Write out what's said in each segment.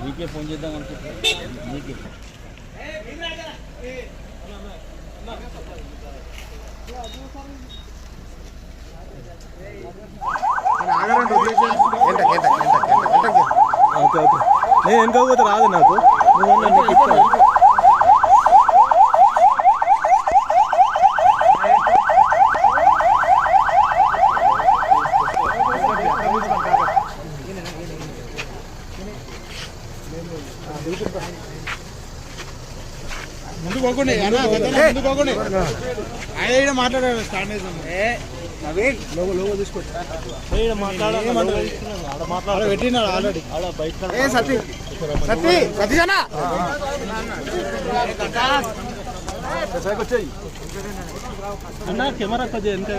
నీకే ఫోన్ చేద్దాం అనుకుంటున్నా. నీకే. Okay okay. నేను వెనక పోతే రాదు నాకు. నువ్వు ముందు పోకుండా ముందు ఆయన మాట్లాడారు స్టాండ్ పెట్టినాడు ఆల్రెడీ సతీ సతీ సతీజనా అన్న. కెమెరా ఎంత?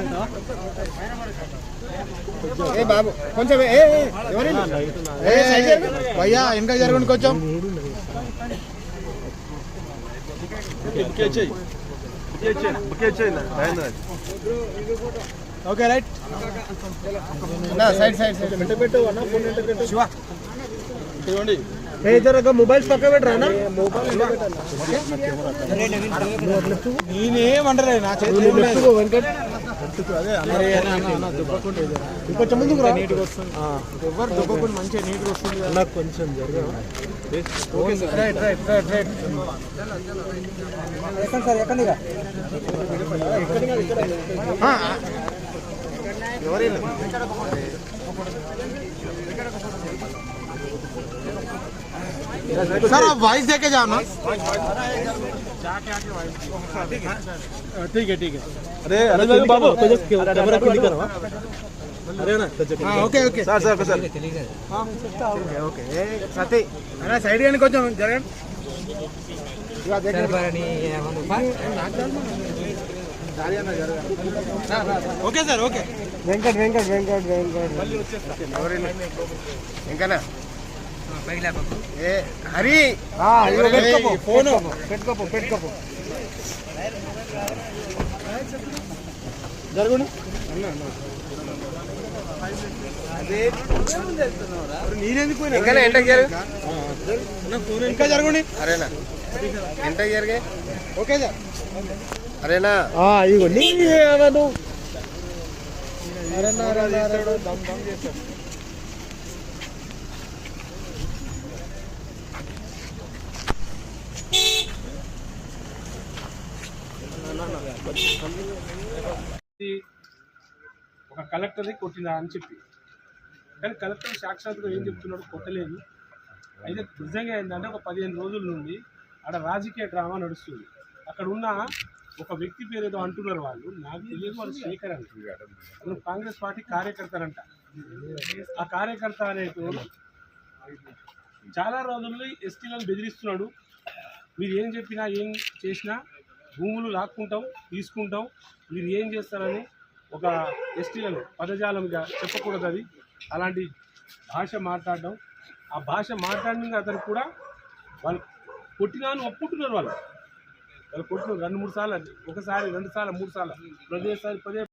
ఏ బాబు కొంచెం ఏ ఏ, ఎవరు. భయ్యా వెనక జరగండి కొంచెం. Okay right. Side side side. పెట్ట పెట్టు అన్న ఫోన్ ఎంత పెట్టు శివ చూడండి ఏ జరగ మొబైల్స్ పక్క పెట్టరా నేనేమంటారే నా చేతిలో ఇంకొంచెం ముందుకు రా. నీట్గా వస్తుంది. ఎవరు దుబ్బకుండా మంచిగా నీట్గా వస్తుంది. నాకు కొంచెం జరగ okay sir right right right right. ఎక్కడ సార్? ఎక్కడ ఎవరైనా सर आप वॉइस दे के जाओ ना ठीक है ठीक है అరే అరే బాబు కొంచెం కెమెరా కిందికి రావా అరేనా కొంచెం हाँ okay okay sir sir sir okay okay సతీ అన్న సైడ్ కానీ కొంచెం జరగండి ఇక దగ్గర. Okay sir okay Venkat Venkat Venkat Venkat ఎవరైనా ఇంకనా ఏ హరి! పెట్టుకోపో. ఫోన్. పెట్టుకోపో పెట్టుకోపో జరుగును? నేనెందుకు ఇంకా ఎంట ఇంకా జరగండి అరేనా? ఎంత జరిగే ఓకే సార్. అరేనా? ఇగో నీను అరేనా అరేనా అరేనా దమ్ దమ్ చేస్తాడు ఒక కలెక్టర్ని కొట్టినా అని చెప్పి. కానీ కలెక్టర్ సాక్షాత్గా ఏం చెప్తున్నాడు కొట్టలేదు. అయితే నిజంగా ఏంటంటే ఒక పదిహేను రోజుల నుండి ఆడ రాజకీయ డ్రామా నడుస్తుంది. అక్కడ ఉన్న ఒక వ్యక్తి పేరు ఏదో అంటున్నారు వాళ్ళు. నాకు తెలియదు వాళ్ళు శేఖర్ అంటున్నారు అతను కాంగ్రెస్ పార్టీ కార్యకర్తలంట ఆ కార్యకర్త అనే చాలా రోజుల్లో ఎస్టీలను బెదిరిస్తున్నాడు. మీరు ఏం చెప్పినా ఏం చేసినా భూములు లాక్కుంటాం తీసుకుంటాం. మీరు ఏం చేస్తారని ఒక ఎస్టీలను పదజాలంగా చెప్పకూడదు అది. అలాంటి భాష మాట్లాడడం. ఆ భాష మాట్లాడిన అతను కూడా వాళ్ళు కొట్టినాను ఒప్పుకుంటున్నారు వాళ్ళు. వాళ్ళు కొట్టిన రెండు మూడు సార్లు ఒకసారి రెండు సార్లు మూడు సార్లు. ప్రదేశాలు పదే